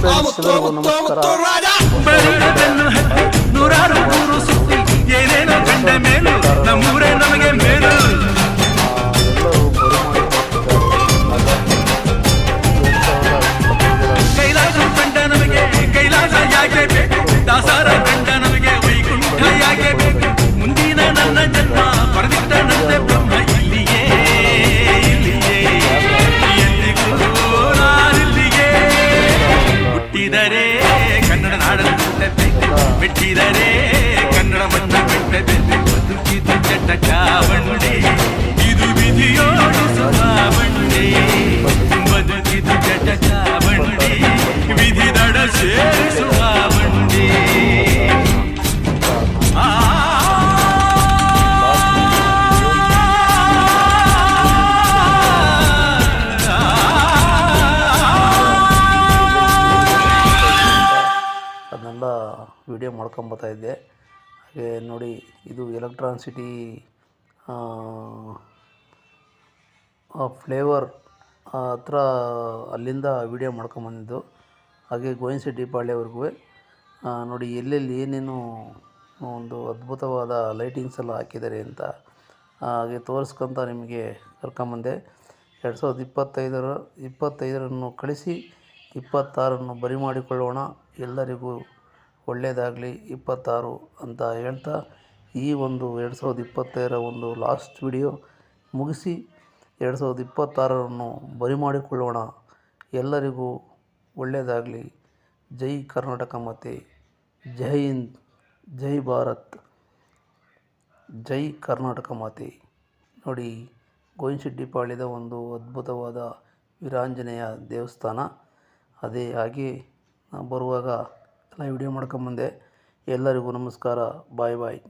Friends ಎಲ್ಲರಿಗೂ வெட்டிரரே ಅದನ್ನೆಲ್ಲ video ಮಾಡ್ಕೊಂಬತ್ತಾ ಇದ್ದೆ. ಹಾಗೆ ನೋಡಿ, ಇದು ಎಲೆಕ್ಟ್ರಾನ್ಸಿಟಿ ಫ್ಲೇವರ್ ಹತ್ರ ಅಲ್ಲಿಂದ ವಿಡಿಯೋ ಮಾಡ್ಕೊಂಬಂದಿದ್ದು ಹಾಗೆ ಗೋಯಿನ್ಸಿಟ್ಟಿಪಾಳ್ಯವರೆಗೂ ನೋಡಿ, ಎಲ್ಲೆಲ್ಲಿ ಏನೇನು ಒಂದು ಅದ್ಭುತವಾದ ಲೈಟಿಂಗ್ಸ್ ಎಲ್ಲ ಹಾಕಿದ್ದಾರೆ ಅಂತ ಹಾಗೆ ತೋರಿಸ್ಕೊಂತ ನಿಮಗೆ ಕರ್ಕೊಂಬಂದೆ ಎರಡು ಸಾವಿರದ ಇಪ್ಪತ್ತೈದರ, ಇಪ್ಪತ್ತೈದರನ್ನು ಕಳಿಸಿ, ಇಪ್ಪತ್ತಾರನ್ನು ಬರಿ ಮಾಡಿಕೊಳ್ಳೋಣ. ಎಲ್ಲರಿಗೂ ಒಳ್ಳೆಯದಾಗಲಿ ಇಪ್ಪತ್ತಾರು ಅಂತ ಹೇಳ್ತಾ ಈ ಒಂದು ಎರಡು ಸಾವಿರದ ಇಪ್ಪತ್ತೈದರ ಒಂದು ಲಾಸ್ಟ್ ವಿಡಿಯೋ ಮುಗಿಸಿ ಎರಡು ಸಾವಿರದ ಇಪ್ಪತ್ತಾರರನ್ನು ಬರಿ ಮಾಡಿಕೊಳ್ಳೋಣ. ಎಲ್ಲರಿಗೂ ಒಳ್ಳೆಯದಾಗಲಿ. ಜೈ ಕರ್ನಾಟಕ ಮತ್ತು ಜೈ ಹಿಂದ್. ಜೈ ಭಾರತ್. ಜೈ ಕರ್ನಾಟಕ ಮಾತೆ. ನೋಡಿ ಗೋಯಿನಶೆಟ್ಟಿಪಾಳ್ಯದ ಒಂದು ಅದ್ಭುತವಾದ ವೀರಾಂಜನೇಯ ದೇವಸ್ಥಾನ. ಅದೇ ಹಾಗೆ ಬರುವಾಗ ಎಲ್ಲ ವಿಡಿಯೋ ಮಾಡ್ಕೊಂಬಂದೆ ಎಲ್ಲರಿಗೂ ನಮಸ್ಕಾರ. ಬಾಯ್ ಬಾಯ್.